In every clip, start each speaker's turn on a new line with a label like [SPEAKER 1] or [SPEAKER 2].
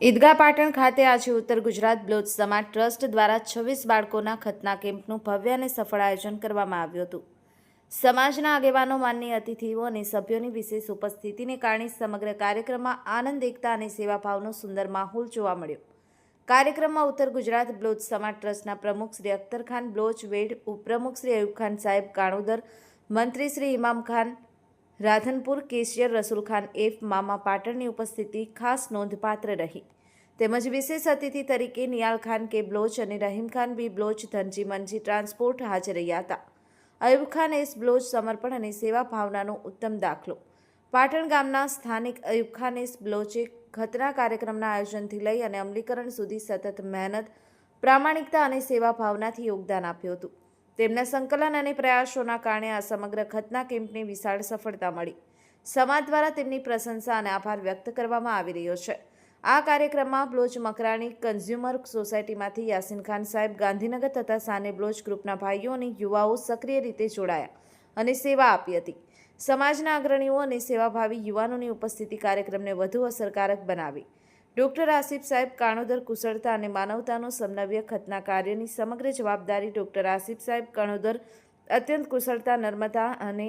[SPEAKER 1] ઈદગાહ પાટણ ખાતે આજે ઉત્તર ગુજરાત બ્લોચ સમાજ ટ્રસ્ટ દ્વારા છવ્વીસ બાળકોના ખતના કેમ્પનું ભવ્ય અને સફળ આયોજન કરવામાં આવ્યું હતું. સમાજના આગેવાનો માન્ય અતિથિઓ અને સભ્યોની વિશેષ ઉપસ્થિતિને કારણે સમગ્ર કાર્યક્રમમાં આનંદ, એકતા અને સેવાભાવનો સુંદર માહોલ જોવા મળ્યો. કાર્યક્રમમાં ઉત્તર ગુજરાત બ્લોચ સમાજ ટ્રસ્ટના પ્રમુખ શ્રી અખ્તર ખાન બ્લોચ, વેડ ઉપપ્રમુખ શ્રી અયુબ ખાન સાહેબ, કાણોદર મંત્રી શ્રી ઇમામ ખાન રાધનપુર કેશિયર રસુલ ખાન એફ મામા પાટણની ઉપસ્થિતિ ખાસ નોંધપાત્ર રહી. તેમજ વિશેષ અતિથિ તરીકે નિયાલ ખાન કે બ્લોચ અને રહીમ ખાન બી બ્લોચ ધનજી મનજી ટ્રાન્સપોર્ટ હાજર રહ્યા હતા. અયુબ ખાન એસ બ્લોચ સમર્પણ અને સેવા ભાવનાનો ઉત્તમ દાખલો. પાટણ ગામના સ્થાનિક અયુબ ખાન એસ બ્લોચે ખતરા કાર્યક્રમના આયોજનથી લઈ અને અમલીકરણ સુધી સતત મહેનત, પ્રામાણિકતા અને સેવા ભાવનાથી યોગદાન આપ્યું હતું. તેમના સંકલન અને પ્રયાસોના કારણે આ સમગ્ર ખતના કેમ્પને વિશાળ સફળતા મળી. સમાજ દ્વારા તેમની પ્રશંસા અને આભાર વ્યક્ત કરવામાં આવી રહ્યો છે. આ કાર્યક્રમમાં બ્લોચ મકરાણી, કન્ઝ્યુમર સોસાયટીમાંથી યાસીન ખાન સાહેબ, ગાંધીનગર તથા સાને બ્લોચ ગ્રુપના ભાઈઓ અને યુવાઓ સક્રિય રીતે જોડાયા અને સેવા આપી હતી. સમાજના અગ્રણીઓ અને સેવાભાવી યુવાનોની ઉપસ્થિતિ કાર્યક્રમને વધુ અસરકારક બનાવી. ડોક્ટર આસિફ સાહેબ કાણોદર કુશળતા અને માનવતાનો સમન્વય ખતના કાર્યની સમગ્ર જવાબદારી ડોક્ટર આસિફ સાહેબ કાણોદર અત્યંત કુશળતા, નર્મદા અને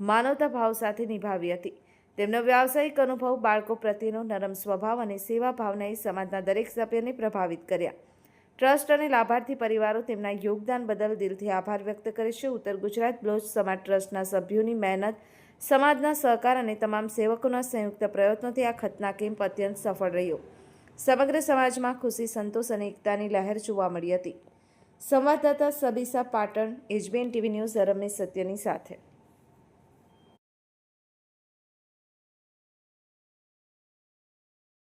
[SPEAKER 1] માનવતા ભાવ સાથે નિભાવી હતી. તેમનો વ્યાવસાયિક અનુભવ બાળકો પ્રત્યેનો નરમ સ્વભાવ અને સેવા ભાવનાએ સમાજના દરેક સભ્યને પ્રભાવિત કર્યા. ટ્રસ્ટ અને લાભાર્થી પરિવારો તેમના યોગદાન બદલ દિલથી આભાર વ્યક્ત કરે છે. ઉત્તર ગુજરાત બ્લોચ સમાજ ટ્રસ્ટના સભ્યોની મહેનત સમાજના સહકાર અને તમામ સેવકોના સંયુક્ત પ્રયત્નોથી આ ખતના કેમ્પ અત્યંત સફળ રહ્યો. સમગ્ર સમાજમાં ખુશી, સંતોષ અને એકતાની લહેર જોવા મળી હતી. સંવાદદાતા સબીસા પાટણ એજબેન ટીવી ન્યૂઝ રમેશ સત્યની સાથે.